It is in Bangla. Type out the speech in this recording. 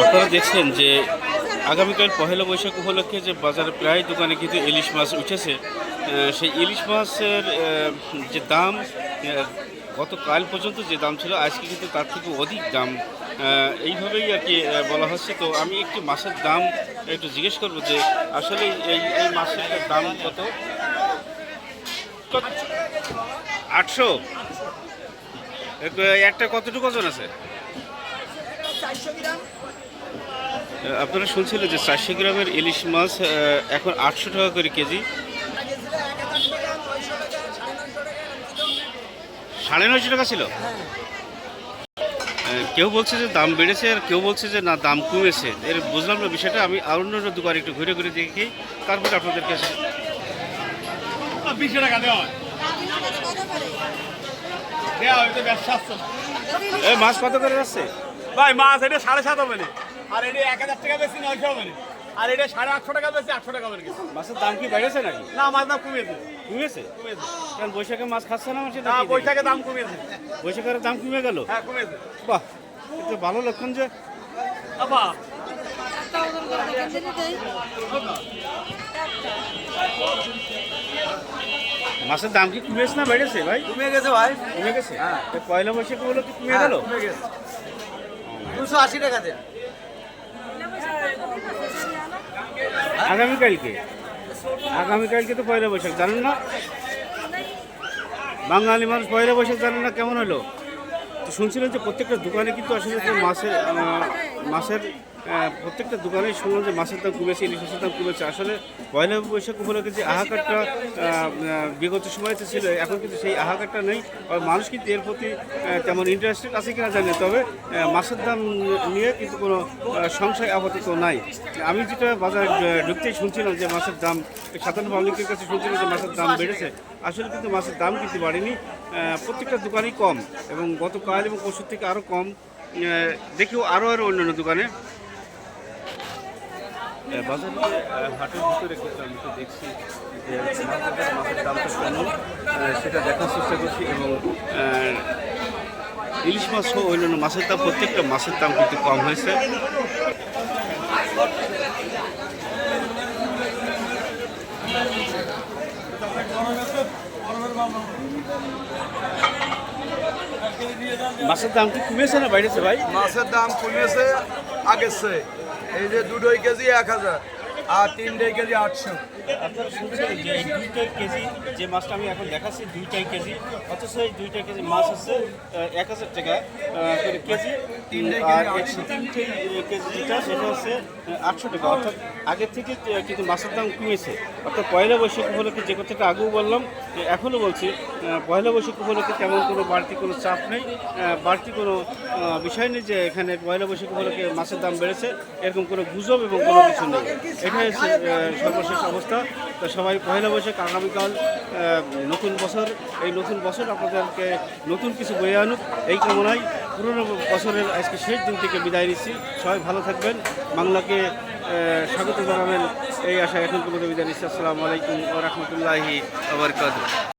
আপনারা দেখছেন যে আগামীকাল পহেলা বৈশাখ উপলক্ষে যে বাজারে প্রায় দোকানে কিন্তু ইলিশ মাছ উঠেছে সেই ইলিশ মাছের যে দাম আহ, গতকাল পর্যন্ত যে দাম ছিল আজকে কিন্তু তার থেকে অধিক দাম এইভাবেই আর কি বলা হচ্ছে। তো আমি একটু মাছের দাম একটু জিজ্ঞেস করব যে আসলে এই এই মাছের দাম কত? আটশো? একটা কতটুকু ওজন আছে? আপনারা শুনছিলেন যে চারশো গ্রামের ইলিশ মাছ এখন আটশো টাকা করে কেজি। সাড়ে নয়শো টাকা ছিল? কেউ বলছে যে দাম বেড়েছে আর কেউ বলছে যে না দাম কমেছে। এর বুঝলাম না বিষয়টা। আমি আর অন্য অন্য দোকান একটু ঘুরে ঘুরে দেখি। তারপরে আপনাদের কাছে টাকা দেওয়া আসছে মাছ কত করে যাচ্ছে? ভাই মাছ এটা সাড়ে সাত হবে আর এটা এক হাজার টাকা বেশি নয়শো হবে আর এটা সাড়ে আটশো টাকা বেশি আটশো টাকা হবে মাছের দাম কি বেড়েছে নাকি? না মাছ দাম কমিয়েছে? কমেছে কমিয়েছে কারণ বৈশাখে মাছ খাচ্ছে না না বৈশাখে দাম কমিয়েছে বৈশাখের দাম কমে গেল? হ্যাঁ কমিয়েছে বাহ এটা ভালো লক্ষণ যে। আপা মাছের দাম কি কমেছে না বেড়েছে ভাই? কমে গেছে ভাই। কমে গেছে? হ্যাঁ। পয়লা বৈশাখ হলো কি কমে হ্যাঁ, গেল কমে গেছে। দুশো আশি টাকা আগামীকালকে? আগামীকালকে তো পয়লা বৈশাখ, জানেন না? বাঙালি মানুষ পয়লা বৈশাখ জানেন না কেমন হলো? তো শুনছিলেন যে প্রত্যেকটা দোকানে কিন্তু আসলে মাসের মাসের প্রত্যেকটা দোকানে শুনলাম যে মাছের দাম কমেছে ইলিশ মাছের দাম কমেছে আসলে পয়লা বৈশাখ উপলক্ষে যে আহাকারটা আহ, আহ, বিগত সময়তে ছিল এখন কিন্তু সেই আহাকারটা নেই। মানুষ কিন্তু এর প্রতি তেমন ইন্টারেস্টেড আছে কিনা জানি তবে মাছের দাম নিয়ে কিন্তু কোনো সংশয় আপাতত নাই। আমি যেটা বাজারে ঢুকতেই শুনছিলাম যে মাছের দাম সাধারণ পাবলিকের কাছে শুনছিলাম যে মাছের দাম বেড়েছে। আসলে কিন্তু মাছের দাম কিন্তু বাড়েনি। প্রত্যেকটা দোকানই কম এবং গতকাল এবং পরশুর থেকে আরও কম। দেখিও আরও আরও অন্যান্য দোকানে। বাজারে হাটের ভিতরে কিন্তু আমি তো দেখছি যে মাছের দাম- মাছের দামটা কেমন সেটা দেখার চেষ্টা করছি এবং ইলিশ মাছ সহ অন্যান্য মাছের দাম, প্রত্যেকটা মাছের দাম কিন্তু কম হয়েছে। মাছের দাম কি কমেছে না বাইরেছে ভাই? মাছের দাম কমেছে চেয়ে। এই যে দুটোই কেজি এক হাজার। আর তিনটে কেজি আটশো। আপনারা শুনছেন যে এই দুইটাই কেজি যে মাছটা আমি এখন দেখাচ্ছি দুইটাই কেজি অথচ এই দুইটাই কেজি মাছ হচ্ছে এক হাজার টাকা করে কেজি আর এই কেজি যেটা সেটা হচ্ছে আটশো টাকা। অর্থাৎ আগের থেকে কিন্তু মাছের দাম কমেছে। অর্থাৎ পয়লা বৈশাখ উপলক্ষে যে কথাটা আগেও বললাম যে এখনও বলছি পয়লা বৈশাখ উপলক্ষে তেমন কোনো বাড়তি কোনো চাপ নেই বাড়তি কোনো বিষয় নেই যে এখানে পয়লা বৈশাখ উপলক্ষে মাছের দাম বেড়েছে এরকম কোনো গুজব এবং কোনো কিছু নেই। আহ, সর্বশেষ অবস্থা। তো সবাই পয়লা বৈশাখ আগামীকাল নতুন বছর। এই নতুন বছর আপনাদেরকে নতুন কিছু বয়ে আনুক। এই কামনায় পুরনো বছরের আজকে শেষ দিন থেকে বিদায় নিচ্ছি। সবাই ভালো থাকবেন। বাংলাকে স্বাগত জানাবেন। এই আশা এখন তোমাদের বিদায় নিচ্ছি। আসসালামু আলাইকুম ও রহমতুল্লাহি আবরকাত